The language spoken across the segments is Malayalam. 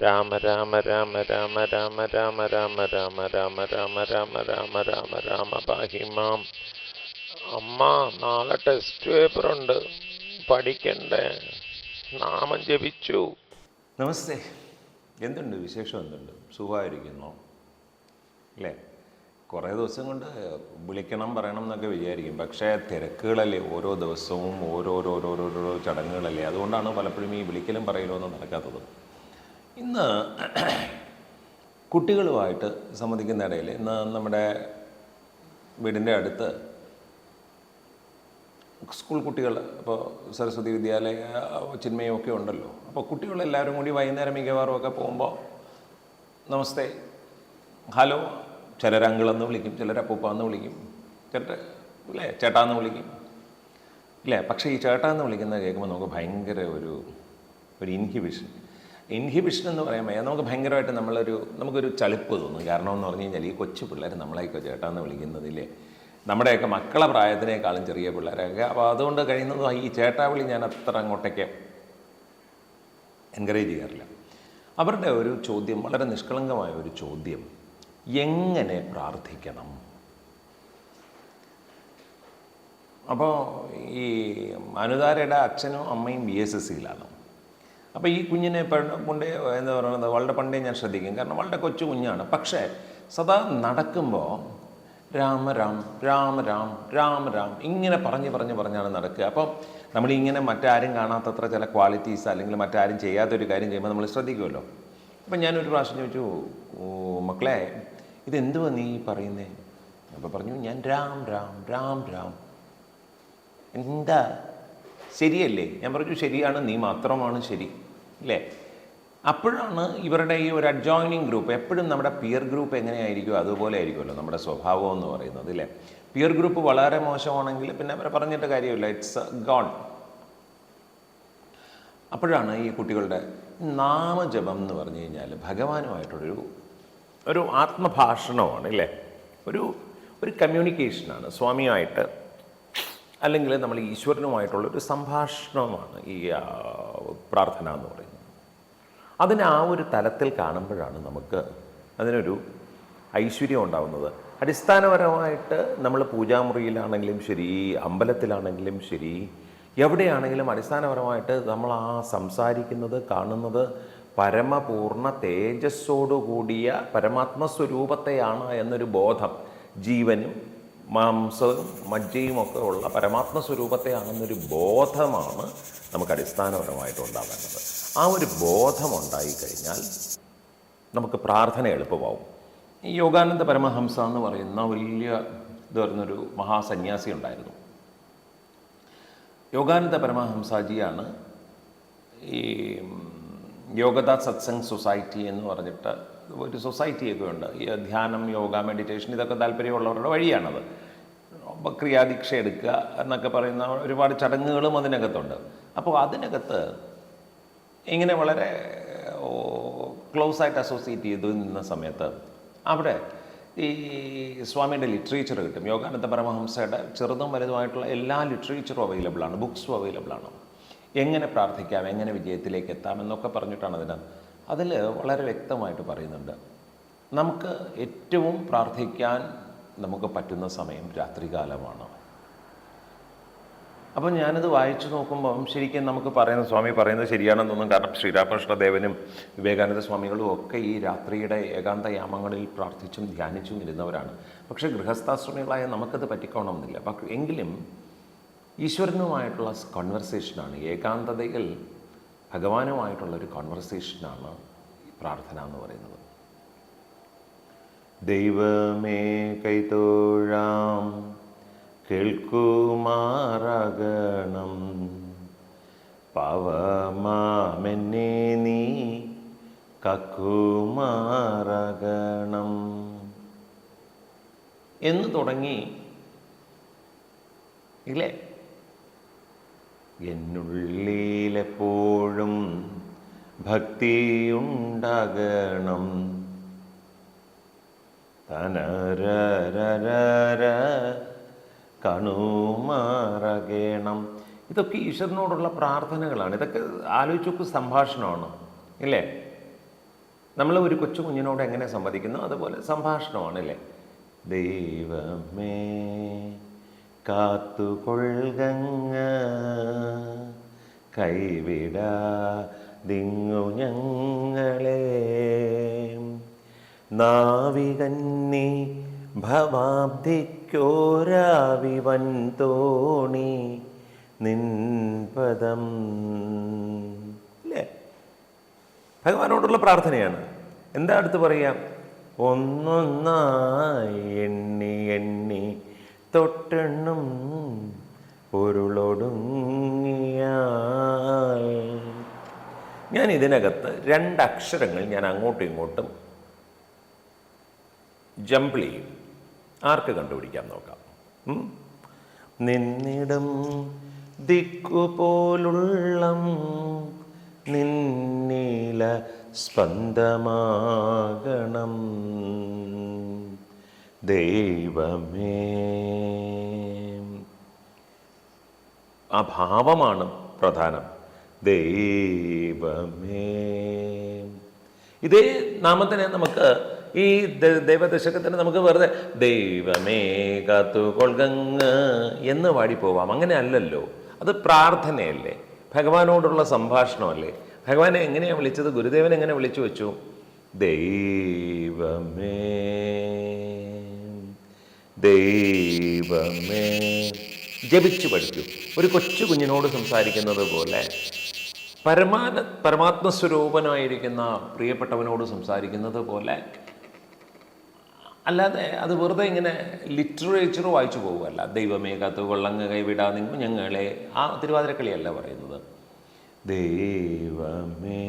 രാമ രാമ രാമ രാമ രാമ രാമ രാമ രാമ രാമ രാമ രാമ രാമ രാമ രാമ പാഹിമാം അമ്മ നാളെ ടെസ്റ്റ് പേപ്പർ ഉണ്ട് പഠിക്കണ്ടേ നാമം ജപിച്ചു നമസ്തേ എന്തുണ്ട് വിശേഷം എന്തുണ്ട് സുഖമായിരിക്കുന്നു അല്ലേ കുറേ ദിവസം കൊണ്ട് വിളിക്കണം പറയണം എന്നൊക്കെ വിചാരിക്കും പക്ഷേ തിരക്കുകളല്ലേ ഓരോ ദിവസവും ഓരോരോരോരോരോ ചടങ്ങുകളല്ലേ അതുകൊണ്ടാണ് പലപ്പോഴും ഈ വിളിക്കലും പറയലും ഒന്നും നടക്കാത്തത് ഇന്ന് കുട്ടികളുമായിട്ട് സംബന്ധിക്കുന്ന ഇടയിൽ ഇന്ന് നമ്മുടെ വീടിന്റെ അടുത്ത് സ്കൂൾ കുട്ടികൾ ഇപ്പോൾ സരസ്വതി വിദ്യാലയ ചിന്മയും ഒക്കെ ഉണ്ടല്ലോ. അപ്പോൾ കുട്ടികളെല്ലാവരും കൂടി വൈകുന്നേരം മിക്കവാറും ഒക്കെ പോകുമ്പോൾ നമസ്തേ ഹലോ ചിലർ അങ്കിളെന്ന് വിളിക്കും ചിലർ അപ്പൂപ്പാന്ന് വിളിക്കും ചിലർ അല്ലേ ചേട്ടാന്ന് വിളിക്കും ഇല്ലേ പക്ഷേ ഈ ചേട്ടാന്ന് വിളിക്കുന്നത് കേൾക്കുമ്പോൾ നമുക്ക് ഭയങ്കര ഒരു ഒരു ഇൻഹിബിഷൻ ഇൻഹിബിഷൻ എന്ന് പറയുമ്പോൾ നമുക്ക് ഭയങ്കരമായിട്ട് നമ്മളൊരു നമുക്കൊരു ചളിപ്പ് തോന്നും. കാരണം എന്ന് പറഞ്ഞു കഴിഞ്ഞാൽ ഈ കൊച്ചു പിള്ളേർ നമ്മളെയൊക്കെ ചേട്ടാന്ന് വിളിക്കുന്നതില്ലേ നമ്മുടെയൊക്കെ മക്കളെ പ്രായത്തിനേക്കാളും ചെറിയ പിള്ളേരൊക്കെ അപ്പോൾ അതുകൊണ്ട് കഴിയുന്നതും ഈ ചേട്ടാ വിളി ഞാൻ അത്ര അങ്ങോട്ടേക്ക് എൻകറേജ് ചെയ്യാറില്ല. അവരുടെ ഒരു ചോദ്യം വളരെ നിഷ്കളങ്കമായ ഒരു ചോദ്യം. എങ്ങനെ പ്രാർത്ഥിക്കണം? അപ്പോൾ ഈ അനുതാരയുടെ അച്ഛനും അമ്മയും ബി എസ് എസ് സിയിലാണ് അപ്പോൾ ഈ കുഞ്ഞിനെ കൊണ്ടേ എന്താ പറയുന്നത് വളരെ പണ്ടേ ഞാൻ ശ്രദ്ധിക്കും. കാരണം വളരെ കൊച്ചു കുഞ്ഞാണ്. പക്ഷേ സദാ നടക്കുമ്പോൾ രാമ രാം രാമ രാം രാമ രാം ഇങ്ങനെ പറഞ്ഞ് പറഞ്ഞ് പറഞ്ഞാണ് നടക്കുക. അപ്പം നമ്മളിങ്ങനെ മറ്റാരും കാണാത്തത്ര ചില ക്വാളിറ്റീസ് അല്ലെങ്കിൽ മറ്റാരും ചെയ്യാത്തൊരു കാര്യം ചെയ്യുമ്പോൾ നമ്മൾ ശ്രദ്ധിക്കുമല്ലോ. അപ്പം ഞാനൊരു പ്രാവശ്യം ചോദിച്ചു "ഓ, മക്കളെ ഇതെന്തുവാ നീ പറയുന്നേ? അപ്പോൾ പറഞ്ഞു ഞാൻ രാം രാം രാം രാം. എന്താ? ശരിയല്ലേ? ഞാൻ പറഞ്ഞു ശരിയാണ് നീ മാത്രമാണ് ശരി. അല്ലേ അപ്പോഴാണ് ഇവരുടെ ഈ ഒരു അഡ്ജോയിനിങ് ഗ്രൂപ്പ് എപ്പോഴും നമ്മുടെ പിയർ ഗ്രൂപ്പ് എങ്ങനെയായിരിക്കും അതുപോലെ ആയിരിക്കുമല്ലോ നമ്മുടെ സ്വഭാവം എന്ന് പറയുന്നത് അല്ലേ പിയർ ഗ്രൂപ്പ് വളരെ മോശമാണെങ്കിൽ പിന്നെ അവരെ പറഞ്ഞിട്ട് കാര്യമില്ല ഇറ്റ്സ് ഗോൺ അപ്പോഴാണ് ഈ കുട്ടികളുടെ നാമജപം എന്ന് പറഞ്ഞു കഴിഞ്ഞാൽ ഭഗവാനുമായിട്ടൊരു ഒരു ആത്മഭാഷണമാണ് അല്ലേ ഒരു ഒരു കമ്മ്യൂണിക്കേഷനാണ് സ്വാമിയായിട്ട് അല്ലെങ്കിൽ നമ്മൾ ഈശ്വരനുമായിട്ടുള്ള ഒരു സംഭാഷണമാണ് ഈ പ്രാർത്ഥന എന്ന് പറയുന്നത്. അതിന് ആ ഒരു തലത്തിൽ കാണുമ്പോഴാണ് നമുക്ക് അതിനൊരു ഐശ്വര്യം ഉണ്ടാവുന്നത്. അടിസ്ഥാനപരമായിട്ട് നമ്മൾ പൂജാമുറിയിലാണെങ്കിലും ശരി അമ്പലത്തിലാണെങ്കിലും ശരി എവിടെയാണെങ്കിലും അടിസ്ഥാനപരമായിട്ട് നമ്മൾ ആ സംസാരിക്കുന്നത് കാണുന്നത് പരമപൂർണ തേജസ്സോടുകൂടിയ പരമാത്മസ്വരൂപത്തെയാണ് എന്നൊരു ബോധം ജീവനും മാംസവും മജ്ജയും ഒക്കെ ഉള്ള പരമാത്മ സ്വരൂപത്തെ ആണെന്നൊരു ബോധമാണ് നമുക്ക് അടിസ്ഥാനപരമായിട്ട് ഉണ്ടാവേണ്ടത്. ആ ഒരു ബോധമുണ്ടായി ഉണ്ടായിക്കഴിഞ്ഞാൽ നമുക്ക് പ്രാർത്ഥന എളുപ്പമാവും. ഈ യോഗാനന്ദ പരമഹംസ എന്ന് പറയുന്ന വലിയ ഇത് പറയുന്നൊരു മഹാസന്യാസി ഉണ്ടായിരുന്നു. യോഗാനന്ദ പരമഹംസാജിയാണ് ഈ യോഗദ സത്സംഗ് സൊസൈറ്റി എന്ന് പറഞ്ഞിട്ട് ഒരു സൊസൈറ്റിയൊക്കെ ഉണ്ട്. ഈ ധ്യാനം യോഗ മെഡിറ്റേഷൻ ഇതൊക്കെ താല്പര്യമുള്ളവരുടെ വഴിയാണത്. ക്രിയാദീക്ഷ എടുക്കുക എന്നൊക്കെ പറയുന്ന ഒരുപാട് ചടങ്ങുകളും അതിനകത്തുണ്ട്. അപ്പോൾ അതിനകത്ത് ഇങ്ങനെ വളരെ ക്ലോസ് ആയിട്ട് അസോസിയേറ്റ് ചെയ്തു നിന്ന സമയത്ത് അവിടെ ഈ സ്വാമിയുടെ ലിറ്ററേച്ചർ കിട്ടും. യോഗാനന്ദ പരമഹംസയുടെ ചെറുതും വലുതുമായിട്ടുള്ള എല്ലാ ലിറ്ററേച്ചറും അവൈലബിളാണ് ബുക്സും അവൈലബിളാണ് എങ്ങനെ പ്രാർത്ഥിക്കാം എങ്ങനെ വിജയത്തിലേക്ക് എത്താം എന്നൊക്കെ പറഞ്ഞിട്ടാണ് അതിന് അതിൽ വളരെ വ്യക്തമായിട്ട് പറയുന്നുണ്ട്. നമുക്ക് ഏറ്റവും പ്രാർത്ഥിക്കാൻ നമുക്ക് പറ്റുന്ന സമയം രാത്രികാലമാണ്. അപ്പം ഞാനത് വായിച്ചു നോക്കുമ്പം ശരിക്കും നമുക്ക് പറയുന്ന സ്വാമി പറയുന്നത് ശരിയാണെന്നൊന്നും കാരണം ശ്രീരാമകൃഷ്ണദേവനും വിവേകാനന്ദ സ്വാമികളും ഒക്കെ ഈ രാത്രിയുടെ ഏകാന്ത യാമങ്ങളിൽ പ്രാർത്ഥിച്ചും ധ്യാനിച്ചും ഇരുന്നവരാണ്. പക്ഷേ ഗൃഹസ്ഥാശ്രമികളായ നമുക്കത് പറ്റിക്കോണമെന്നില്ല. എങ്കിലും ഈശ്വരനുമായിട്ടുള്ള കോൺവെർസേഷനാണ് ഏകാന്തതയിൽ ഭഗവാനുമായിട്ടുള്ള ഒരു കോൺവെർസേഷനാണ് പ്രാർത്ഥന എന്ന് പറയുന്നത്. ദൈവമേ കൈത്തോഴാം കേൾക്കുമാറാകണം. പാവമാമെന്നെ നീ കക്കുമാറാകണം. എന്ന് തുടങ്ങി. ഇല്ലേ? എന്നുള്ളിലെപ്പോഴും ഭക്തിയുണ്ടാകണം. തനരരര കണുമാറകേണം ഇതൊക്കെ ഈശ്വരനോടുള്ള പ്രാർത്ഥനകളാണ്. ഇതൊക്കെ ആലോചിച്ച് നോക്ക് സംഭാഷണമാണ്. ഇല്ലേ? നമ്മൾ ഒരു കൊച്ചു കുഞ്ഞിനോട് എങ്ങനെ സംവദിക്കുന്നു? അതുപോലെ സംഭാഷണമാണ് അല്ലേ ദൈവമേ കാത്തുകൊള്ളുക കൈവിടാതിങ്ങു ഞങ്ങളെ. നാവികന്നി ഭവാബ്ദിക്കോരാവിവൻ തോണി നിൻപദം ഭഗവാനോടുള്ള പ്രാർത്ഥനയാണ്. എന്താ അടുത്ത് പറയാം? ഒന്നൊന്നായി എണ്ണി എണ്ണി തൊട്ടെണ്ണും പൊരുളൊടുങ്ങിയാൽ. ഞാൻ ഇതിനകത്ത് രണ്ടക്ഷരങ്ങൾ ഞാൻ അങ്ങോട്ടും ഇങ്ങോട്ടും ജംപിൾ ചെയ്യും. ആർക്ക് കണ്ടുപിടിക്കാൻ നോക്കാം? നിന്നിടം ദിക്കുപോലുള്ളം നിന്നീല സ്പന്ദമാകണം. ദൈവമേ. ആ ഭാവമാണ് പ്രധാനം. ദൈവമേ. ഇതേ നാമത്തിനെ നമുക്ക് ഈ ദൈവദശകത്തിന് നമുക്ക് വെറുതെ ദൈവമേ കാത്തുകൊൾകങ്ങ് എന്ന് പാടിപ്പോവാം അങ്ങനെ അല്ലല്ലോ. അത് പ്രാർത്ഥനയല്ലേ. ഭഗവാനോടുള്ള സംഭാഷണമല്ലേ. ഭഗവാനെ എങ്ങനെയാണ് വിളിച്ചത്? ഗുരുദേവൻ എങ്ങനെ വിളിച്ചു വെച്ചു? ദൈവമേ. ദൈവമേ. ജപിച്ചു പഠിച്ചു ഒരു കൊച്ചു കുഞ്ഞിനോട് സംസാരിക്കുന്നത് പോലെ പരമാന പരമാത്മസ്വരൂപനായിരിക്കുന്ന പ്രിയപ്പെട്ടവനോട് സംസാരിക്കുന്നത് പോലെ അല്ലാതെ അത് വെറുതെ ഇങ്ങനെ ലിറ്ററേച്ചർ വായിച്ചു പോകുമല്ല ദൈവമേ കത്ത് കൊള്ളങ്ങ് കൈവിടാ. നിങ്ങൾ ഞങ്ങളെ ആ തിരുവാതിരക്കളിയല്ല പറയുന്നത്. ദൈവമേ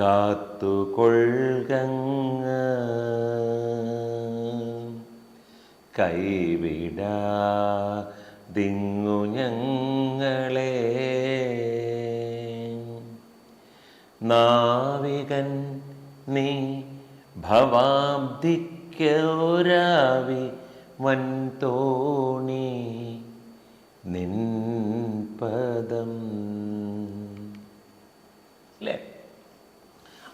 കാത്തുകൊള്ളുക കൈവിടാതിങ്ങു ഞങ്ങളെ. നാവികൻ നീ ഭവാബ്ദിക്കോരാവി വൻതോണി നിൻപദം. അല്ലേ?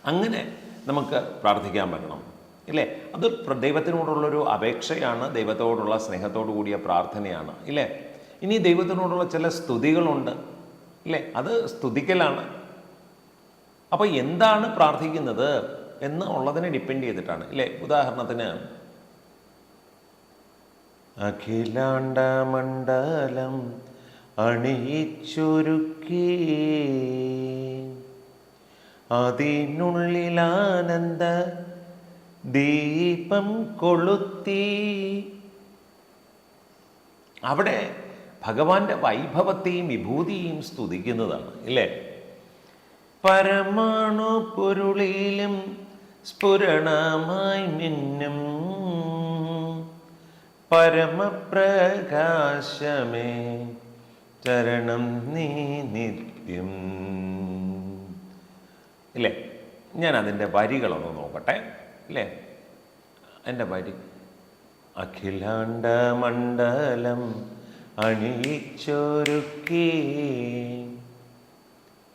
അങ്ങനെ നമുക്ക് പ്രാർത്ഥിക്കാൻ പറ്റണം. ഇല്ലേ? അത് ദൈവത്തിനോടുള്ളൊരു അപേക്ഷയാണ് ദൈവത്തോടുള്ള സ്നേഹത്തോടു കൂടിയ പ്രാർത്ഥനയാണ് ഇല്ലേ? ഇനി ദൈവത്തിനോടുള്ള ചില സ്തുതികളുണ്ട് ഇല്ലേ? അത് സ്തുതിക്കലാണ്. അപ്പോൾ എന്താണ് പ്രാർത്ഥിക്കുന്നത് എന്ന് ഉള്ളതിനെ ഡിപ്പെൻഡ് ചെയ്തിട്ടാണ് ഇല്ലേ? ഉദാഹരണത്തിന് അഖിലാണ്ട മണ്ഡലം അണിയിച്ചൊരുക്കി അതിനുള്ളിലാനന്ദ ദീപം കൊളുത്തി. അവിടെ ഭഗവാന്റെ വൈഭവത്തെയും വിഭൂതിയും സ്തുതിക്കുന്നതാണ് ഇല്ലേ? പരമാണു പൊരുളിലും സ്ഫുരണമായി മിന്നും പരമപ്രകാശമേ ചരണം നീ നിത്യം. ഇല്ലേ? ഞാൻ അതിന്റെ വരികളൊന്ന് നോക്കട്ടെ. ഇല്ലേ എന്റെ വരി അഖിലാണ്ട മണ്ഡലം അണിയിച്ചൊരുക്കി.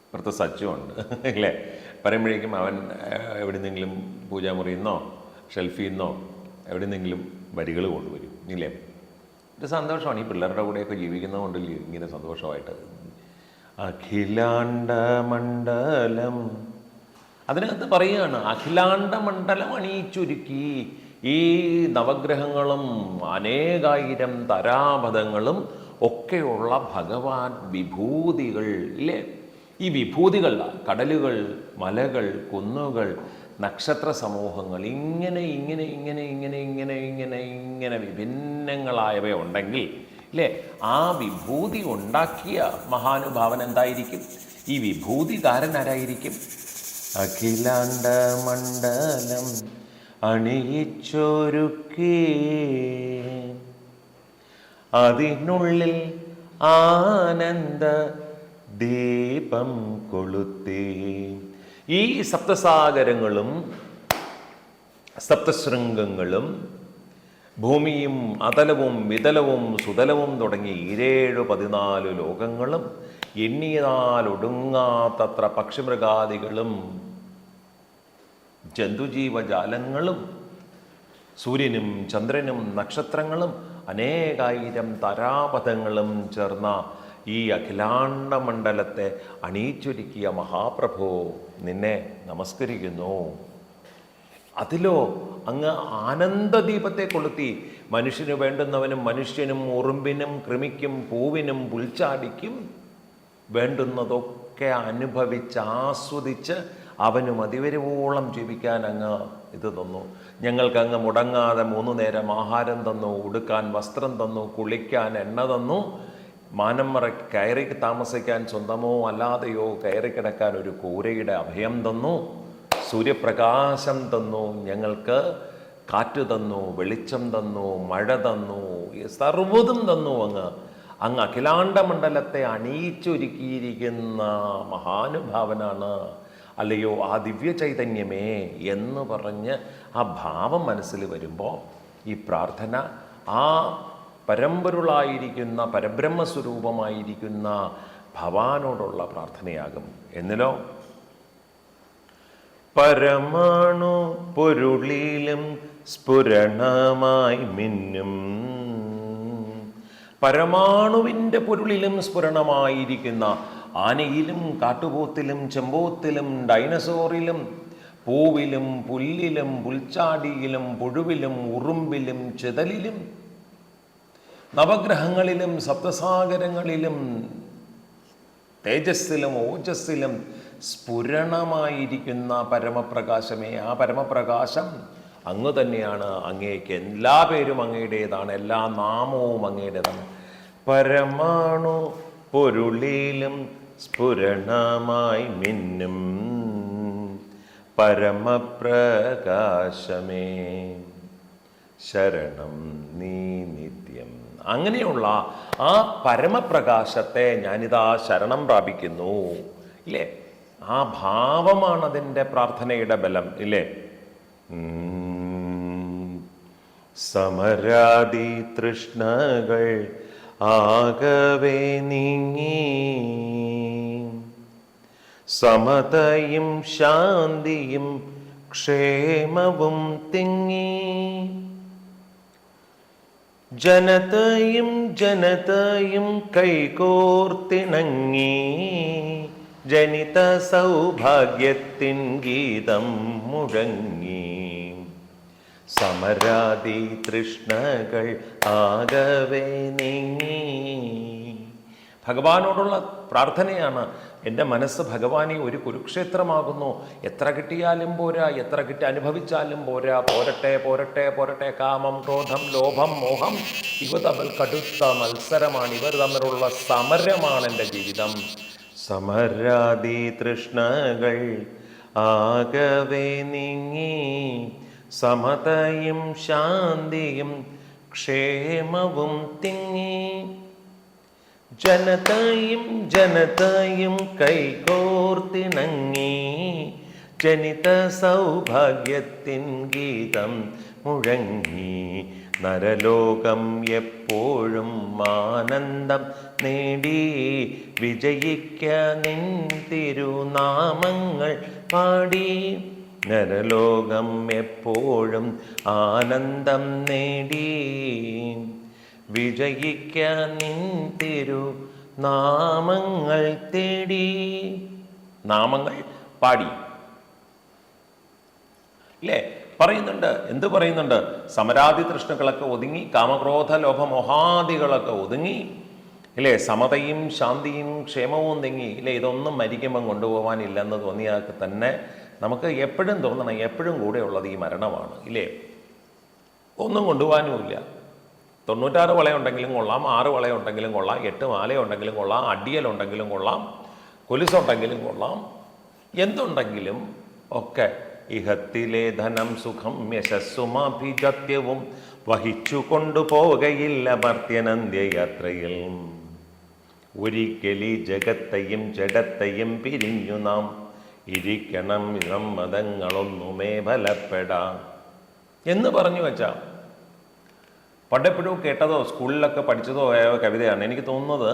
ഇപ്പുറത്ത് സച്ചുണ്ട് അല്ലേ? പറയുമ്പോഴേക്കും അവൻ എവിടെ നിന്നെങ്കിലും പൂജാമുറിയിൽ നിന്നോ ഷെൽഫിൽ നിന്നോ എവിടെ നിന്നെങ്കിലും വരികൾ കൊണ്ടുവരും ഇല്ലേ? ഒരു സന്തോഷമാണ്. ഈ പിള്ളേരുടെ കൂടെയൊക്കെ ജീവിക്കുന്നത് കൊണ്ടല്ലേ ഇങ്ങനെ സന്തോഷമായിട്ട്. അഖിലാണ്ട മണ്ഡലം അതിനകത്ത് പറയുകയാണ് അഖിലാണ്ട മണ്ഡലം അണിയിച്ചൊരുക്കി. ഈ നവഗ്രഹങ്ങളും അനേകായിരം തരാപഥങ്ങളും ഒക്കെയുള്ള ഭഗവാൻ വിഭൂതികൾ ഇല്ലേ ഈ വിഭൂതികൾ കടലുകൾ മലകൾ കുന്നുകൾ നക്ഷത്ര സമൂഹങ്ങൾ ഇങ്ങനെ ഇങ്ങനെ ഇങ്ങനെ ഇങ്ങനെ ഇങ്ങനെ ഇങ്ങനെ ഇങ്ങനെ വിഭിന്നങ്ങളായവ ഉണ്ടെങ്കിൽ ആ വിഭൂതി ഉണ്ടാക്കിയ മഹാനുഭാവൻ എന്തായിരിക്കും? ഈ വിഭൂതികാരൻ ആരായിരിക്കും? അഖിലാണ്ട മണ്ഡലം അണിയിച്ചൊരുക്കി. അതിനുള്ളിൽ ആനന്ദ ദീപം കൊളുത്തി. ഈ സപ്തസാഗരങ്ങളും സപ്തശൃംഗങ്ങളും ഭൂമിയും അതലവും വിതലവും സുതലവും തുടങ്ങി ഇരേഴു പതിനാല് ലോകങ്ങളും എണ്ണിയതാൽ ഒടുങ്ങാത്തത്ര പക്ഷിമൃഗാദികളും ജന്തുജീവജാലങ്ങളും സൂര്യനും ചന്ദ്രനും നക്ഷത്രങ്ങളും അനേകായിരം താരാപഥങ്ങളും ചേർന്ന ഈ അഖിലാണ്ട മണ്ഡലത്തെ അണിയിച്ചൊരുക്കിയ മഹാപ്രഭു നിന്നെ നമസ്കരിക്കുന്നു. അതിലോ അങ്ങ് ആനന്ദദീപത്തെ കൊളുത്തി മനുഷ്യന് വേണ്ടുന്നവനും മനുഷ്യനും ഉറുമ്പിനും കൃമിക്കും പൂവിനും പുൽച്ചാടിക്കും വേണ്ടുന്നതൊക്കെ അനുഭവിച്ച് ആസ്വദിച്ച് അവനും അതിവരുവോളം ജീവിക്കാൻ അങ്ങ് ഇത് തന്നു. ഞങ്ങൾക്ക് അങ്ങ് മുടങ്ങാതെ മൂന്ന് നേരം ആഹാരം തന്നു ഉടുക്കാൻ വസ്ത്രം തന്നു കുളിക്കാൻ എണ്ണ തന്നു. മാനം മറ കയറി താമസിക്കാൻ സ്വന്തമോ അല്ലാതെയോ കയറി കിടക്കാൻ ഒരു കൂരയുടെ അഭയം തന്നു. സൂര്യപ്രകാശം തന്നു ഞങ്ങൾക്ക് കാറ്റ് തന്നു വെളിച്ചം തന്നു മഴ തന്നു സർവതും തന്നു അങ്ങ്. അങ്ങ് അഖിലാണ്ട മണ്ഡലത്തെ അണിയിച്ചൊരുക്കിയിരിക്കുന്ന മഹാനുഭാവനാണ് അല്ലയോ ആ ദിവ്യ ചൈതന്യമേ എന്ന് പറഞ്ഞ് ആ ഭാവം മനസ്സിൽ വരുമ്പോൾ ഈ പ്രാർത്ഥന ആ പരമ്പരുളായിരിക്കുന്ന പരബ്രഹ്മസ്വരൂപമായിരിക്കുന്ന ഭവാനോടുള്ള പ്രാർത്ഥനയാകും. എന്നിലോ? പരമാണു പൊരുളിലും സ്ഫുരണമായി മിന്നും. പരമാണുവിന്റെ പൊരുളിലും സ്ഫുരണമായിരിക്കുന്ന ആനയിലും കാട്ടുപോത്തിലും ചെമ്പോത്തിലും ഡൈനസോറിലും പൂവിലും പുല്ലിലും പുൽച്ചാടിയിലും പുഴുവിലും ഉറുമ്പിലും ചെതലിലും നവഗ്രഹങ്ങളിലും സപ്തസാഗരങ്ങളിലും തേജസ്സിലും ഓജസ്സിലും സ്ഫുരണമായിരിക്കുന്ന പരമപ്രകാശമേ ആ പരമപ്രകാശം അങ്ങ് തന്നെയാണ്. അങ്ങേക്ക് എല്ലാ പേരും അങ്ങയുടേതാണ്. എല്ലാ നാമവും അങ്ങയുടേതാണ്. പരമാണു പൊരുളിലും സ്ഫുരണമായി മിന്നും പരമപ്രകാശമേ. ശരണം നീ നിത്യം. അങ്ങനെയുള്ള ആ പരമപ്രകാശത്തെ ഞാനിതാ ശരണം പ്രാപിക്കുന്നു. ഇല്ലേ? ആ ഭാവമാണ് അതിന്റെ പ്രാർത്ഥനയുടെ ബലം ഇല്ലേ. സമരാദി തൃഷ്ണകൾ ആകവേ നീങ്ങി. സമതയും ശാന്തിയും ക്ഷേമവും തിങ്ങി. ജനതയും ജനതയും കൈകോർത്തിണങ്ങി. ജനിത സൗഭാഗ്യത്തിൻ ഗീതം മുഴങ്ങി. സമരാതി തൃഷ്ണകൾ ആകവേ നീങ്ങി. ഭഗവാനോടുള്ള പ്രാർത്ഥനയാണ്. എന്റെ മനസ്സ് ഭഗവാനെ ഒരു കുരുക്ഷേത്രമാകുന്നു. എത്ര കിട്ടിയാലും പോരാ എത്ര കിട്ടി അനുഭവിച്ചാലും പോരാ. പോരട്ടെ പോരട്ടെ പോരട്ടെ. കാമം ക്രോധം ലോഭം മോഹം. ഇവ തമ്മിൽ കടുത്ത മത്സരമാണ്. ഇവർ തമ്മിലുള്ള സമരമാണ് എന്റെ ജീവിതം. സമരാദി തൃഷ്ണകൾ ആകവേ നീങ്ങി സമതയും ശാന്തിയും ക്ഷേമവും തിങ്ങി. ജനതയും ജനതയും കൈകോർത്തിണങ്ങി ജനിത സൗഭാഗ്യത്തിൻ ഗീതം മുഴങ്ങി നരലോകം എപ്പോഴും ആനന്ദം നേടി വിജയിക്ക നിൻ തിരുനാമങ്ങൾ പാടി. നരലോകം എപ്പോഴും ആനന്ദം നേടി. വിജയിക്കാൻ നിൻ തിരു നാമങ്ങൾ തേടി. നാമങ്ങൾ പാടി. ഇല്ലേ പറയുന്നുണ്ട്. എന്ത് പറയുന്നുണ്ട്? സമരാദി തൃഷ്ണകളൊക്കെ ഒതുങ്ങി കാമക്രോധ ലോഭമോഹാദികളൊക്കെ ഒതുങ്ങി ഇല്ലേ സമതയും ശാന്തിയും ക്ഷേമവും തെങ്ങി ഇല്ലേ ഇതൊന്നും മരിക്കുമ്പം കൊണ്ടുപോകാനില്ലെന്ന് തോന്നിയാൽ തന്നെ നമുക്ക് എപ്പോഴും തോന്നണം. എപ്പോഴും കൂടെ ഉള്ളത് ഈ മരണമാണ് ഇല്ലേ ഒന്നും കൊണ്ടുപോകാനുമില്ല തൊണ്ണൂറ്റാറ് വളയുണ്ടെങ്കിലും കൊള്ളാം ആറ് വളയുണ്ടെങ്കിലും കൊള്ളാം എട്ട് മാലയുണ്ടെങ്കിലും കൊള്ളാം അടിയലുണ്ടെങ്കിലും കൊള്ളാം കൊലുസുണ്ടെങ്കിലും കൊള്ളാം. എന്തുണ്ടെങ്കിലും ഒക്കെ ഇഹത്തിലെ ധനം സുഖം യശസ്സുമാഭിജത്യവും വഹിച്ചു കൊണ്ടുപോകയില്ല മർത്യനന്ത്യയാത്രയിൽ. ഒരിക്കലി ജഗത്തെയും ജഡത്തെയും പിരിഞ്ഞു നാം ഇരിക്കണം ഇളം മതങ്ങളൊന്നുമേ ഫലപ്പെടാം. എന്ന് പറഞ്ഞു വെച്ചാ പണ്ടെപ്പോഴും കേട്ടതോ സ്കൂളിലൊക്കെ പഠിച്ചതോ ആയ കവിതയാണ് എനിക്ക് തോന്നുന്നത്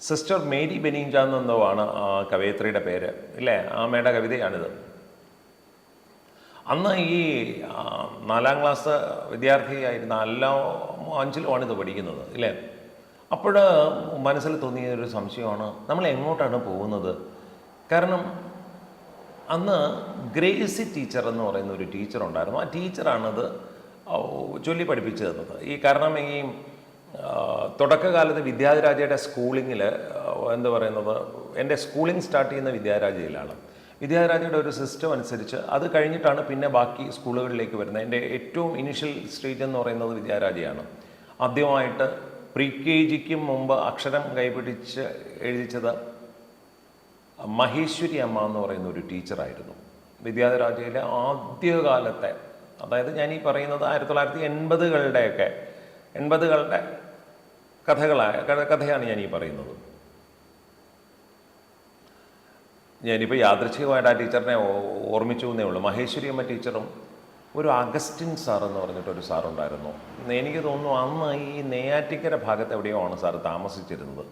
സിസ്റ്റർ മേരി ബെനീഞ്ച എന്നെന്തോ ആണ് ആ കവയത്രിയുടെ പേര് ഇല്ലേ? മേട കവിതയാണിത്. അന്ന് ഈ നാലാം ക്ലാസ് വിദ്യാർത്ഥിയായിരുന്ന എല്ലാം അഞ്ചിലുമാണ് ഇത് പഠിക്കുന്നത് ഇല്ലേ? അപ്പോൾ മനസ്സിൽ തോന്നിയ ഒരു സംശയമാണ് നമ്മൾ എങ്ങോട്ടാണ് പോകുന്നത്? കാരണം അന്ന് ഗ്രേസി ടീച്ചർ എന്ന് പറയുന്ന ഒരു ടീച്ചർ ഉണ്ടായിരുന്നു ആ ടീച്ചറാണത് ചൊല്ലി പഠിപ്പിച്ചു തന്നത് ഈ കാരണം ഈ തുടക്കകാലത്ത് വിദ്യാധിരാജയുടെ സ്കൂളിങ്ങിൽ എന്താ പറയുന്നത് എന്റെ സ്കൂളിംഗ് സ്റ്റാർട്ട് ചെയ്യുന്ന വിദ്യാരാജയിലാണ്. വിദ്യാരാജയുടെ ഒരു സിസ്റ്റം അനുസരിച്ച് അത് കഴിഞ്ഞിട്ടാണ് പിന്നെ ബാക്കി സ്കൂളുകളിലേക്ക് വരുന്നത്. എന്റെ ഏറ്റവും ഇനിഷ്യൽ സ്റ്റേജ് എന്ന് പറയുന്നത് വിദ്യാരാജയാണ്. ആദ്യമായിട്ട് പ്രീ കെ ജിക്കും മുമ്പ് അക്ഷരം കൈപിടിച്ച് എഴുതിച്ചത് മഹേശ്വരി അമ്മ എന്ന് പറയുന്ന ഒരു ടീച്ചറായിരുന്നു. വിദ്യാരാജയിലെ ആദ്യകാലത്തെ അതായത് ഞാൻ ഈ പറയുന്നത് ആയിരത്തി തൊള്ളായിരത്തി എൺപതുകളുടെയൊക്കെ എൺപതുകളുടെ കഥകളായ കഥയാണ് ഞാൻ ഈ പറയുന്നത്. ഞാനിപ്പോൾ യാദൃച്ഛികമായിട്ട് ആ ടീച്ചറിനെ ഓർമ്മിച്ചു എന്നേ ഉള്ളൂ. മഹേശ്വരി അമ്മ ടീച്ചറും ഒരു അഗസ്റ്റിൻ സാർ എന്ന് പറഞ്ഞിട്ടൊരു സാറുണ്ടായിരുന്നു. എനിക്ക് തോന്നുന്നു അന്ന് ഈ നെയ്യാറ്റിക്കര ഭാഗത്ത് എവിടെയോ ആണ് സാർ താമസിച്ചിരുന്നത്.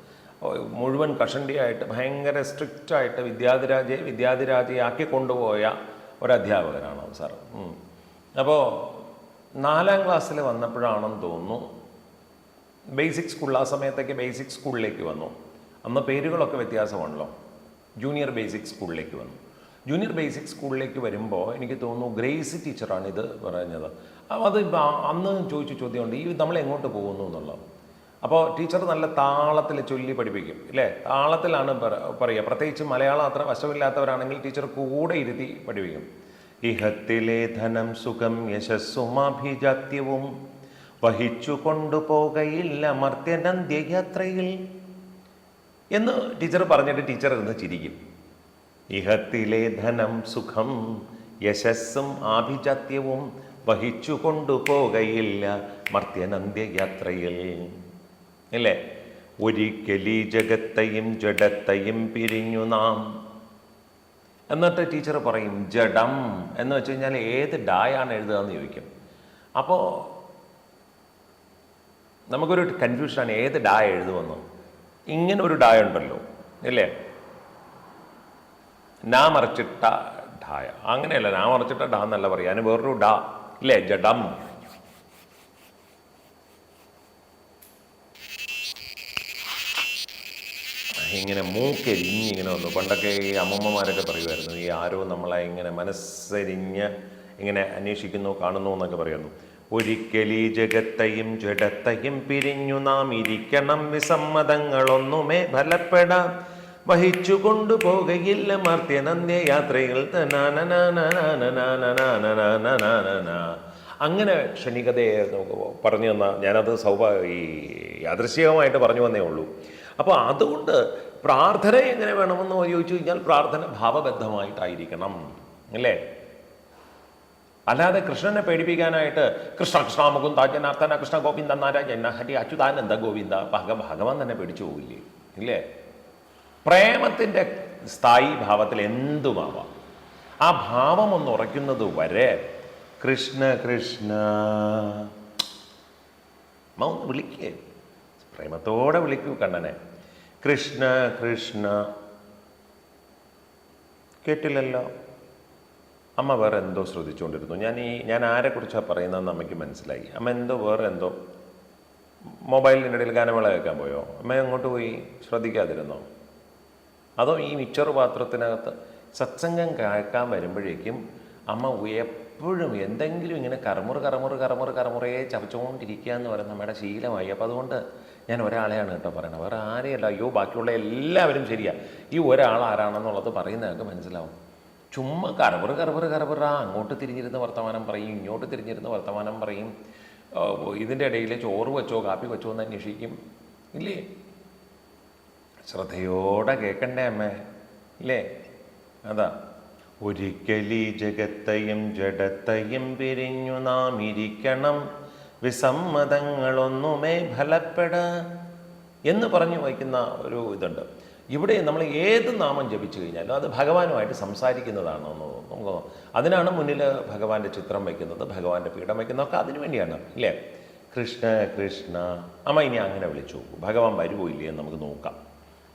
മുഴുവൻ കഷണ്ടിയായിട്ട് ഭയങ്കര സ്ട്രിക്റ്റായിട്ട് വിദ്യാധിരാജയെ വിദ്യാധിരാജയാക്കി കൊണ്ടുപോയ ഒരു അധ്യാപകനാണ് സാർ അപ്പോൾ നാലാം ക്ലാസ്സിൽ വന്നപ്പോഴാണെന്ന് തോന്നുന്നു. ബേസിക് സ്കൂൾ ആ സമയത്തൊക്കെ ബേസിക് സ്കൂളിലേക്ക് വന്നു. അന്ന് പേരുകളൊക്കെ വ്യത്യാസമാണല്ലോ. ജൂനിയർ ബേസിക് സ്കൂളിലേക്ക് വന്നു. ജൂനിയർ ബേസിക് സ്കൂളിലേക്ക് വരുമ്പോൾ എനിക്ക് തോന്നുന്നു ഗ്രേസ് ടീച്ചറാണ് ഇത് പറഞ്ഞത് അത് അന്ന് ചോദിച്ച ചോദ്യമുണ്ട് ഈ നമ്മൾ എങ്ങോട്ട് പോകുന്നു എന്നുള്ളത്? അപ്പോൾ ടീച്ചർ നല്ല താളത്തിൽ ചൊല്ലി പഠിപ്പിക്കും ഇല്ലേ? താളത്തിലാണ് പറ- പറയുക. പ്രത്യേകിച്ച് മലയാളം അത്ര വശമില്ലാത്തവരാണെങ്കിൽ ടീച്ചർ കൂടെ ഇരുത്തി പഠിപ്പിക്കും. ഇഹത്തിലെ ധനം സുഖം യശസ്സുമാഭിജാത്യവും വഹിച്ചു കൊണ്ടുപോകയില്ല മർത്യനന്ത്യയാത്രയിൽ എന്ന് ടീച്ചർ പറഞ്ഞിട്ട് ടീച്ചർ ഇരുന്ന് ചിരിക്കും. ഇഹത്തിലെ ധനം സുഖം യശസ്സും ആഭിജാത്യവും വഹിച്ചു കൊണ്ടുപോകയില്ല മർത്യനന്ത്യയാത്രയിൽ അല്ലേ ഒരിക്കലീ ജഗത്തെയും ജഡത്തെയും പിരിഞ്ഞു നാം എന്നിട്ട് ടീച്ചർ പറയും ജഡം. എന്ന് വെച്ച് കഴിഞ്ഞാൽ ഏത് ഡായാണ് എഴുതുക എന്ന് ചോദിക്കും. അപ്പോൾ നമുക്കൊരു കൺഫ്യൂഷനാണ് ഏത് ഡായ എഴുതുമെന്ന്. ഇങ്ങനെ ഒരു ഡായ ഉണ്ടല്ലോ ഇല്ലേ? നാ മറച്ചിട്ട ഡായ. അങ്ങനെയല്ല നാ മറച്ചിട്ട ഡാ എന്നല്ല പറയുക അതിന് വേറൊരു ഡാ ഇല്ലേ? ജഡം. ഇങ്ങനെ മൂക്കെരിഞ്ഞ് ഇങ്ങനെ വന്നു പണ്ടൊക്കെ ഈ അമ്മമ്മമാരൊക്കെ പറയുമായിരുന്നു ഈ ആരോ നമ്മളെ ഇങ്ങനെ മനസ്സരിഞ്ഞ് ഇങ്ങനെ അന്വേഷിക്കുന്നു കാണുന്നു എന്നൊക്കെ പറയുന്നു ഒരിക്കലീ ജഗത്തെയും ജഡത്തെയും പിരിഞ്ഞു നാം ഇരിക്കണം വിസമ്മതങ്ങളൊന്നുമേ ഫലപ്പെടാം വഹിച്ചു കൊണ്ടുപോകയില്ല മർത്യനന്ത്യയാത്രയിൽ അങ്ങനെ ക്ഷണികതയെ പറഞ്ഞു തന്ന ഞാനത് സൗഭാഗ്യ യാദൃശികമായിട്ട് പറഞ്ഞു വന്നേ ഉള്ളൂ അപ്പോൾ അതുകൊണ്ട് പ്രാർത്ഥന എങ്ങനെ വേണമെന്ന് ചോദിച്ചു കഴിഞ്ഞാൽ പ്രാർത്ഥന ഭാവബദ്ധമായിട്ടായിരിക്കണം അല്ലേ? അല്ലാതെ കൃഷ്ണനെ പേടിപ്പിക്കാനായിട്ട് കൃഷ്ണ കൃഷ്ണ കൃഷ്ണ ഗോവിന്ദ നാരായണ ഹരി അച്യുതാനന്ദ ഗോവിന്ദ ഭഗ ഭഗവാൻ തന്നെ പേടിച്ചു പോവില്ലേ ഇല്ലേ? പ്രേമത്തിന്റെ സ്ഥായി ഭാവത്തിൽ എന്തുമാവാം ആ ഭാവം ഒന്ന് ഉറയ്ക്കുന്നത് വരെ കൃഷ്ണ കൃഷ്ണ. മൗന്ന് വിളിക്കേ. പ്രേമത്തോടെ വിളിക്കൂ കണ്ണനെ. കൃഷ്ണ കൃഷ്ണ. കേട്ടില്ലല്ലോ. അമ്മ വേറെ എന്തോ ശ്രദ്ധിച്ചുകൊണ്ടിരുന്നു ഞാൻ ഈ ഞാൻ ആരെക്കുറിച്ചാണ് പറയുന്നതെന്ന് അമ്മയ്ക്ക് മനസ്സിലായി. അമ്മ എന്തോ വേറെ എന്തോ മൊബൈലിന്റെ ഇടയിൽ ഗാനമേള കേൾക്കാൻ പോയോ? അമ്മ അങ്ങോട്ട് പോയി? ശ്രദ്ധിക്കാതിരുന്നോ? അതോ ഈ മിച്ചർ പാത്രത്തിനകത്ത് സത്സംഗം കേൾക്കാൻ വരുമ്പോഴേക്കും അമ്മ എപ്പോഴും എന്തെങ്കിലും ഇങ്ങനെ കറമുറ് കറമുറ് കറമുറ് കറമുറയെ ചവച്ചുകൊണ്ടിരിക്കുക എന്ന് പറയുന്നത് അമ്മയുടെ ശീലമായി. അപ്പോൾ അതുകൊണ്ട് ഞാൻ ഒരാളെയാണ് കേട്ടോ പറയണത്. വേറെ ആരെയല്ല. അയ്യോ ബാക്കിയുള്ള എല്ലാവരും ശരിയാണ് ഈ ഒരാൾ ആരാണെന്നുള്ളത് പറയുന്നതൊക്കെ മനസ്സിലാവും. ചുമ്മാ കറവർ കറവർ കറവറ. അങ്ങോട്ട് തിരിഞ്ഞിരുന്ന വർത്തമാനം പറയും ഇങ്ങോട്ട് തിരിഞ്ഞിരുന്ന വർത്തമാനം പറയും. ഇതിന്റെ ഇടയിൽ ചോറ് വെച്ചോ കാപ്പി വെച്ചോ എന്ന് അന്വേഷിക്കും. ഇല്ലേ? ശ്രദ്ധയോടെ കേൾക്കണ്ടേ അമ്മേ? ഇല്ലേ? അതാ. ഒരിക്കലീ ജഗത്തെയും ജഡത്തെയും പിരിഞ്ഞു നാം ഇരിക്കണം. വിസമ്മതങ്ങളൊന്നുമേ ഫലപ്പെട എന്ന് പറഞ്ഞു വയ്ക്കുന്ന ഒരു ഇതുണ്ട്. ഇവിടെ നമ്മൾ ഏത് നാമം ജപിച്ചു കഴിഞ്ഞാലും അത് ഭഗവാനുമായിട്ട് സംസാരിക്കുന്നതാണ് നമുക്ക് തോന്നും. അതിനാണ് മുന്നിൽ ഭഗവാന്റെ ചിത്രം വയ്ക്കുന്നത് ഭഗവാന്റെ പീഠം വയ്ക്കുന്നതൊക്കെ അതിനു വേണ്ടിയാണ് ഇല്ലേ? കൃഷ്ണ കൃഷ്ണ അമ്മ ഇനി അങ്ങനെ വിളിച്ചു നോക്കൂ. ഭഗവാൻ വരുമോ ഇല്ലേ എന്ന് നമുക്ക് നോക്കാം.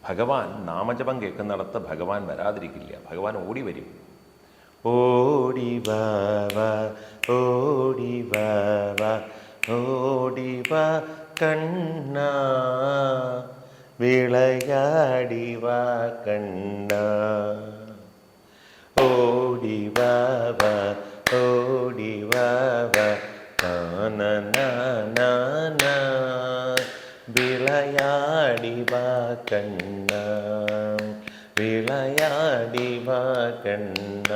ഭഗവാൻ നാമജപം കേൾക്കുന്നിടത്ത് ഭഗവാൻ വരാതിരിക്കില്ല. ഭഗവാൻ ഓടി വരും. ഓടി ബാബ ഓടി വാ. ഓടി വാ കണ്ണ വിളയാടിവ കണ്ണ. ഓടി വാ ഓടി വിളയാടിവ കണ്ണ വിളയാടിവ കണ്ണ.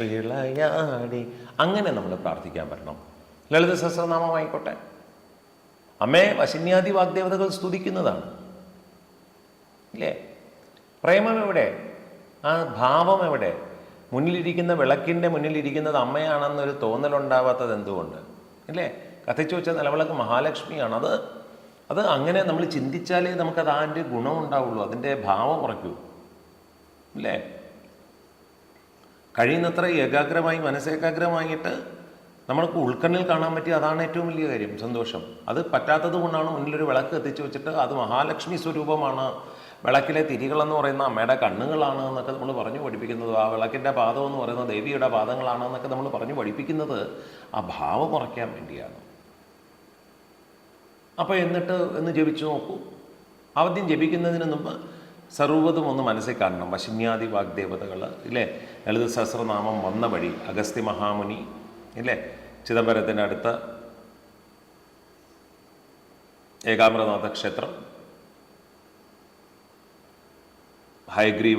വിളയാടി അങ്ങനെ നമ്മൾ പ്രാർത്ഥിക്കാൻ പറ്റണം ലളിത സഹസ്രനാമമായിക്കോട്ടെ. അമ്മേ വശന്യാദി വാഗ്ദേവതകൾ സ്തുതിക്കുന്നതാണ്. ഇല്ലേ? പ്രേമം എവിടെ? ആ ഭാവം എവിടെ? മുന്നിലിരിക്കുന്ന വിളക്കിന്റെ മുന്നിലിരിക്കുന്നത് അമ്മയാണെന്നൊരു തോന്നലുണ്ടാവാത്തത് എന്തുകൊണ്ട്? ഇല്ലേ? കത്തിച്ചു വെച്ച നിലവിളക്ക് മഹാലക്ഷ്മിയാണ്. അത് അത് അങ്ങനെ നമ്മൾ ചിന്തിച്ചാലേ നമുക്കത് അതിന്റെ ഗുണം ഉണ്ടാവുള്ളൂ. അതിന്റെ ഭാവം ഉറയ്ക്കൂ ഇല്ലേ? കഴിയുന്നത്ര ഏകാഗ്രമായി മനസ്സേകാഗ്രമായിട്ട് നമ്മൾക്ക് ഉൾക്കണ്ണിൽ കാണാൻ പറ്റിയ അതാണ് ഏറ്റവും വലിയ കാര്യം സന്തോഷം. അത് പറ്റാത്തത് കൊണ്ടാണ് മുന്നിലൊരു വിളക്ക് എത്തിച്ചു വെച്ചിട്ട് അത് മഹാലക്ഷ്മി സ്വരൂപമാണ്. വിളക്കിലെ തിരികളെന്ന് പറയുന്ന അമ്മയുടെ കണ്ണുകളാണ് എന്നൊക്കെ നമ്മൾ പറഞ്ഞു പഠിപ്പിക്കുന്നത്. ആ വിളക്കിന്റെ പാദം എന്ന് പറയുന്നത് ദേവിയുടെ പാദങ്ങളാണ് എന്നൊക്കെ നമ്മൾ പറഞ്ഞു പഠിപ്പിക്കുന്നത്. ആ ഭാവം കുറയ്ക്കാൻ വേണ്ടിയാണ്. അപ്പോൾ എന്നിട്ട് എന്ന് ജപിച്ചു നോക്കൂ. ആദ്യം ജപിക്കുന്നതിന് മുമ്പ് സർവതും ഒന്ന് മനസ്സിൽ കാണണം. വശിന്യാദി വാഗ്ദേവതകൾ ഇല്ലേ? ലളിത സഹസ്രനാമം വന്ന വഴി അഗസ്ത്യ മഹാമുനി ഇല്ലേ? ചിദംബരത്തിന്റെ അടുത്ത് ഏകാമ്രനാഥ ക്ഷേത്രം ഹൈഗ്രീവ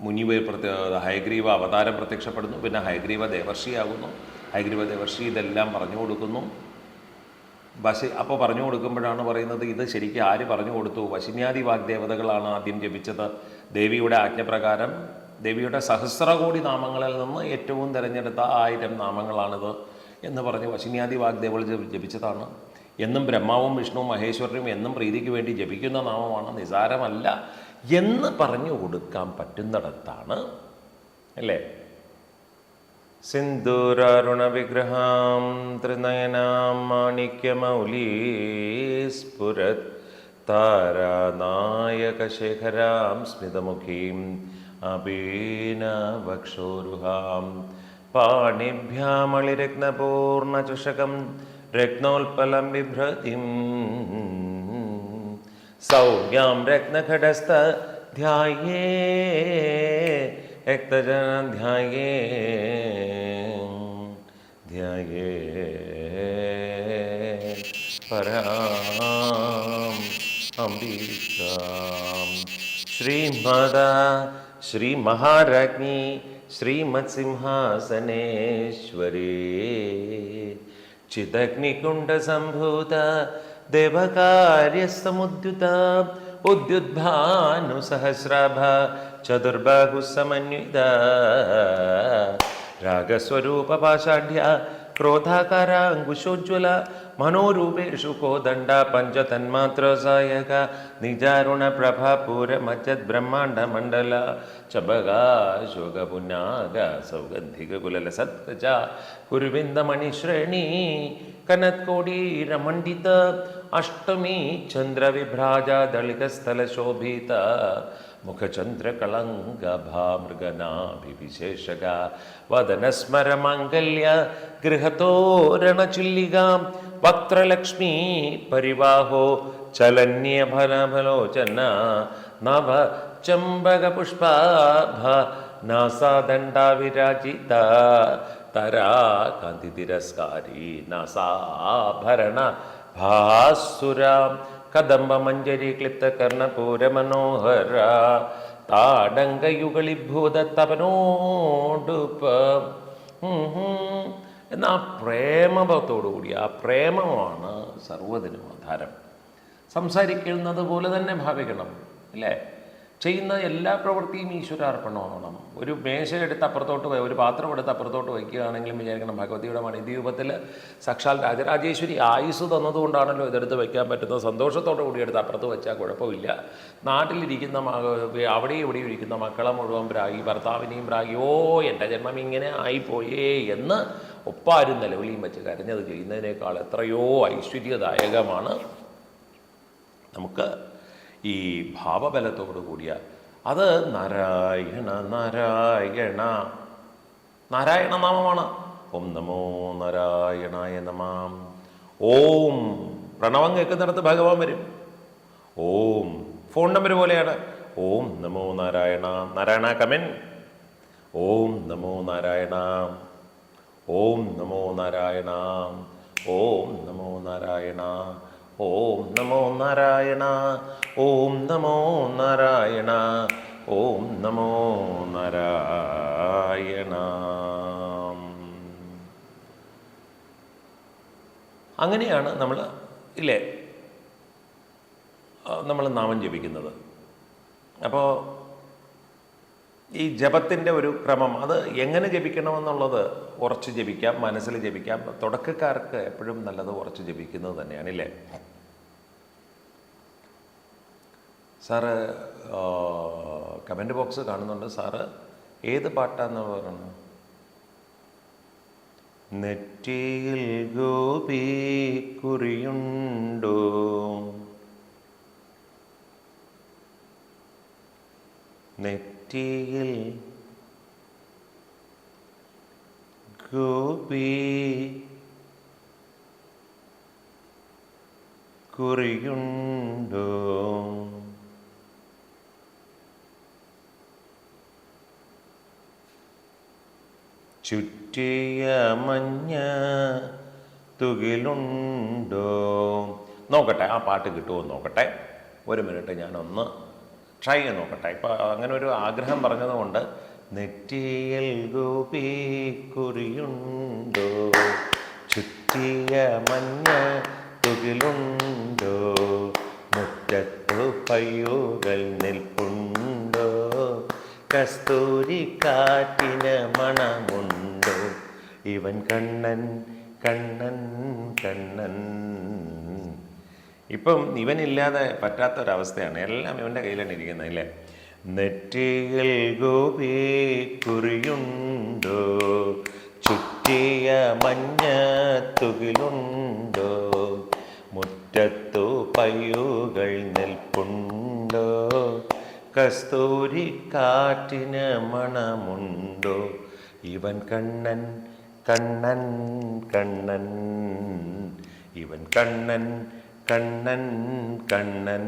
മുനിവ പ്രത്യ ഹയഗ്രീവ അവതാരം പ്രത്യക്ഷപ്പെടുന്നു. പിന്നെ ഹൈഗ്രീവ ദേവർഷിയാകുന്നു. ഹൈഗ്രീവ ദേവർഷി ഇതെല്ലാം പറഞ്ഞു കൊടുക്കുന്നു. വശി അപ്പോൾ പറഞ്ഞു കൊടുക്കുമ്പോഴാണ് പറയുന്നത് ഇത് ശരിക്കും ആര് പറഞ്ഞു കൊടുത്തു? വശിന്യാദി വാഗ്ദേവതകളാണ് ആദ്യം ജപിച്ചത്. ദേവിയുടെ ആജ്ഞപ്രകാരം ദേവിയുടെ സഹസ്രകോടി നാമങ്ങളിൽ നിന്ന് ഏറ്റവും തിരഞ്ഞെടുത്ത ആയിരം നാമങ്ങളാണിത് എന്ന് പറഞ്ഞ് വശിനിയാദി വാഗ്ദേവൾ ജപിച്ചതാണ്. എന്നും ബ്രഹ്മാവും വിഷ്ണുവും മഹേശ്വരനും എന്നും പ്രീതിക്ക് വേണ്ടി ജപിക്കുന്ന നാമമാണ് നിസാരമല്ല എന്ന് പറഞ്ഞു കൊടുക്കാൻ പറ്റുന്നിടത്താണ്. അല്ലേ? സിന്ദൂരാരുണവിഗ്രഹാം ത്രിനയനാം മാണിക്യമൗലീസ്ഫുരത് താരാനായകശേഖരാം സ്മിതമുഖീം അപീനവക്ഷോരുഹാം പാണിഭ്യാമളിരത്നപൂർണചഷകം രത്നോൽപലം ബിഭ്രതിം സൗമ്യാം രത്നഘടസ്ഥ ധ്യായേ രക്തജന శ్రీ మహారాజ్ఞి శ్రీమత్సింహాసనేశ్వరే. చిదగ్నికుండ సంభూత దేవకార్య సముద్యుత ఉద్యుద్భాను సహస్రాభ చతుర్బాహు సమన్విత. రాగస్వరూప పాషాఢ్య క్రోధాకారాంకుశోజ్వల മനോരൂപേഷു കോദണ്ഡ പഞ്ചതന്മാത്രസായക നിജാരുണ പ്രഭാപൂരമജ്ജത് ബ്രഹ്മാണ്ഡ മണ്ഡല. ചബഗ ശോകപുനാഗ സൗഗന്ധിക കുലല സത്വജ കുരുവിന്ദമണിശ്രേണി കനത്കോടീരമണ്ഡിത അഷ്ടമി ചന്ദ്രവിഭ്രാജ ദളിതസ്ഥല मुखचंद्र कलंग भामृग नाभिविशेष वदन स्मर मंगल्य गृह मुखचन्द्रकलङ्गभामृगनाभिविशेषगा, वदनस्मरमाङ्गल्य गृहतोरणचुल्लिगां वक्त्रलक्ष्मी परिवाहो चलन्य भल भलोचना नव चंबक पुष्पाभ नासा दंडा विराजिता तरा कांतिरस्कारी नासा भरण भासुरा നാസാഭരണ ഭാസുര കദംബ മഞ്ജരി ക്ലിപ്ത കർണപൂര മനോഹര താടങ്കയുകളിഭൂത തപനോടുപ്പ് എന്ന ആ പ്രേമഭത്തോടുകൂടി ആ പ്രേമമാണ് സർവതിനും ആധാരം. സംസാരിക്കുന്നത് പോലെ തന്നെ ഭാവിക്കണം അല്ലേ? ചെയ്യുന്ന എല്ലാ പ്രവൃത്തിയും ഈശ്വരാർപ്പണമാവണം ഒരു മേശ എടുത്ത് അപ്പുറത്തോട്ട് പോയി ഒരു പാത്രം എടുത്ത് അപ്പുറത്തോട്ട് വയ്ക്കുകയാണെങ്കിലും വിചാരിക്കണം ഭഗവതിയുടെ മണിദ്വീപത്തിൽ സാക്ഷാൽ രാജരാജേശ്വരി ആയുസ് തന്നതുകൊണ്ടാണല്ലോ ഇതെടുത്ത് വയ്ക്കാൻ പറ്റുന്നത്. സന്തോഷത്തോടു കൂടി എടുത്ത് അപ്പുറത്ത് വെച്ചാൽ കുഴപ്പമില്ല. നാട്ടിലിരിക്കുന്ന അവിടെ ഇവിടെ ഇരിക്കുന്ന മക്കളെ മുഴുവൻ പ്രാഗി ഭർത്താവിനെയും പ്രാഗി ഓ എന്റെ ജന്മം ഇങ്ങനെ ആയിപ്പോയേ എന്ന് ഒപ്പാരും നിലവിളിയും വെച്ച് കരഞ്ഞത് ചെയ്യുന്നതിനേക്കാൾ എത്രയോ ഐശ്വര്യദായകമാണ് നമുക്ക് ഈ ഭാവബലത്തോടു കൂടിയ അത് നാരായണ നാരായണ. നാരായണ നാമമാണ്. ഓം നമോ നാരായണായ നമാം. ഓം പ്രണവം കേൾക്കുന്നിടത്ത് ഭഗവാൻ വരും. ഓം ഫോൺ നമ്പർ പോലെയാണ്. ഓം നമോ നാരായണ നാരായണ കമൻ ഓം നമോ നാരായണ. ഓം നമോ നാരായണ. ഓം നമോ നാരായണ. ഓം നമോ നാരായണ ഓം നമോ നാരായണ ഓം നമോ നാരായണ. അങ്ങനെയാണ് നമ്മൾ ഇല്ലേ? നമ്മൾ നാമം ജപിക്കുന്നത്. അപ്പോൾ ഈ ജപത്തിന്റെ ഒരു ക്രമം അത് എങ്ങനെ ജപിക്കണമെന്നുള്ളത് ഉറച്ച് ജപിക്കാം മനസ്സിൽ ജപിക്കാം. തുടക്കക്കാർക്ക് എപ്പോഴും നല്ലത് ഉറച്ച് ജപിക്കുന്നത് തന്നെയാണ് ഇല്ലേ? സാറ് കമന്റ് ബോക്സ് കാണുന്നുണ്ട്. സാറ് ഏത് പാട്ടാന്ന് പറയുന്നത് നെറ്റിയിൽ ഗോപി കുറിയുണ്ടോ നെറ്റിയിൽ ഗോപി കുറിയുണ്ടോ? ചുറ്റിയ മഞ്ഞ തുകിലുണ്ടോ? നോക്കട്ടെ ആ പാട്ട് കിട്ടുമോ നോക്കട്ടെ. ഒരു മിനിറ്റ് ഞാനൊന്ന് ട്രൈ ചെയ്ത് നോക്കട്ടെ. ഇപ്പൊ അങ്ങനെ ഒരു ആഗ്രഹം പറഞ്ഞതുകൊണ്ട് നെറ്റിയിൽ ഗോപി കുറിയുണ്ടോ ചുറ്റിയ മഞ്ഞ തുകിലുണ്ടോ? മുറ്റത്തു പയ്യോകൾ നിൽപ്പുണ്ടോ? കസ്തൂരി കാറ്റിന് മണമുണ്ടോ? ഇവൻ കണ്ണൻ കണ്ണൻ കണ്ണൻ. ഇപ്പം ഇവനില്ലാതെ പറ്റാത്തൊരവസ്ഥയാണ്. എല്ലാം ഇവന്റെ കയ്യിലാണ് ഇരിക്കുന്നത് ഇല്ലേ നെറ്റികൾ ഗോപി കുറിയുണ്ടോ? ചുറ്റിയ മഞ്ഞ തുകിലുണ്ടോ? മുറ്റത്തു പയ്യുകൾ നിൽപ്പുണ്ടോ? കസ്തൂരി കാറ്റിന് മണമുണ്ടോ? ഇവൻ കണ്ണൻ കണ്ണൻ കണ്ണൻ. ഇവൻ കണ്ണൻ കണ്ണൻ കണ്ണൻ.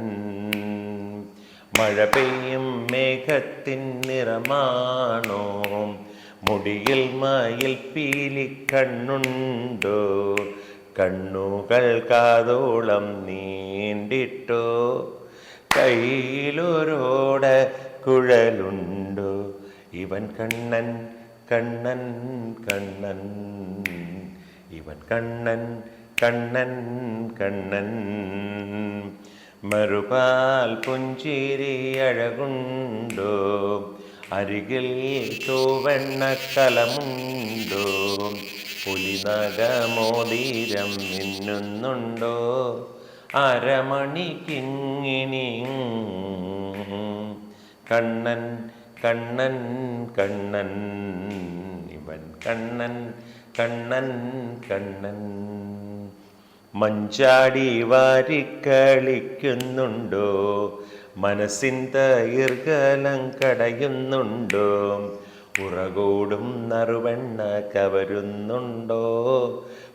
മഴ പെയ്യും മേഘത്തിൻ നിറമാണോ? മുടിയിൽ മയിൽ പീലി കണ്ണുണ്ടോ? കണ്ണുകൾ കാതോളം നീണ്ടിട്ടോ? കയ്യിലൊരോട കുഴലുണ്ടോ? ഇവൻ കണ്ണൻ കണ്ണൻ കണ്ണൻ. ഇവൻ കണ്ണൻ കണ്ണൻ കണ്ണൻ. മറുപാൽ പുഞ്ചിരി അഴകുണ്ടോ? അരികിൽ ചുവണ്ണ കലമുണ്ടോ? പുലിനകമോതീരം മിന്നുന്നുണ്ടോ? അരമണിക്കിങ്ങിനി. കണ്ണൻ കണ്ണൻ കണ്ണൻ. ഇവൻ കണ്ണൻ കണ്ണൻ കണ്ണൻ. മഞ്ചാടി വാരിക്കളിക്കുന്നുണ്ടോ മനസ്സിൻ തൈർകലം കടയുന്നുണ്ടോ? ഉറകോടും നറുവെണ്ണ കവരുന്നുണ്ടോ?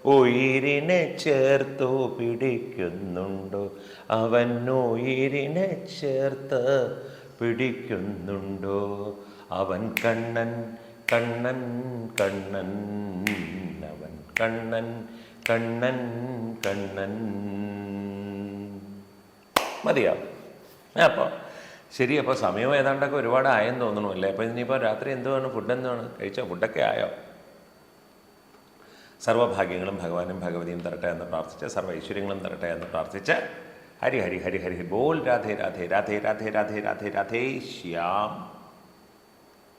ഉയിരിനെ ചേർത്തു പിടിക്കുന്നുണ്ടോ? അവൻ ഉയിരിനെ ചേർത്ത് പിടിക്കുന്നുണ്ടോ? അവൻ കണ്ണൻ കണ്ണൻ കണ്ണൻ അവൻ കണ്ണൻ കണ്ണൻ കണ്ണൻ. മതിയാവും. അപ്പോൾ ശരി അപ്പോൾ സമയം ഏതാണ്ടൊക്കെ ഒരുപാട് ആയെന്ന് തോന്നണു അല്ലേ അപ്പോൾ ഇനിയിപ്പോൾ രാത്രി എന്തുവാണ്? ഫുഡ് എന്താണ് കഴിച്ചോ? ഫുഡൊക്കെ ആയോ? സർവഭാഗ്യങ്ങളും ഭഗവാനും ഭഗവതിയും തരട്ടെ എന്ന് പ്രാർത്ഥിച്ച് സർവ ഐശ്വര്യങ്ങളും തരട്ടെ എന്ന് പ്രാർത്ഥിച്ച് ഹരി ഹരി ഹരി ഹരി ഹരി ബോൾ രാധേ രാധേ രാധേ രാധേ രാധേ രാധേ രാധേ ശ്യാം.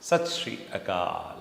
സത് ശ്രീ അകാൽ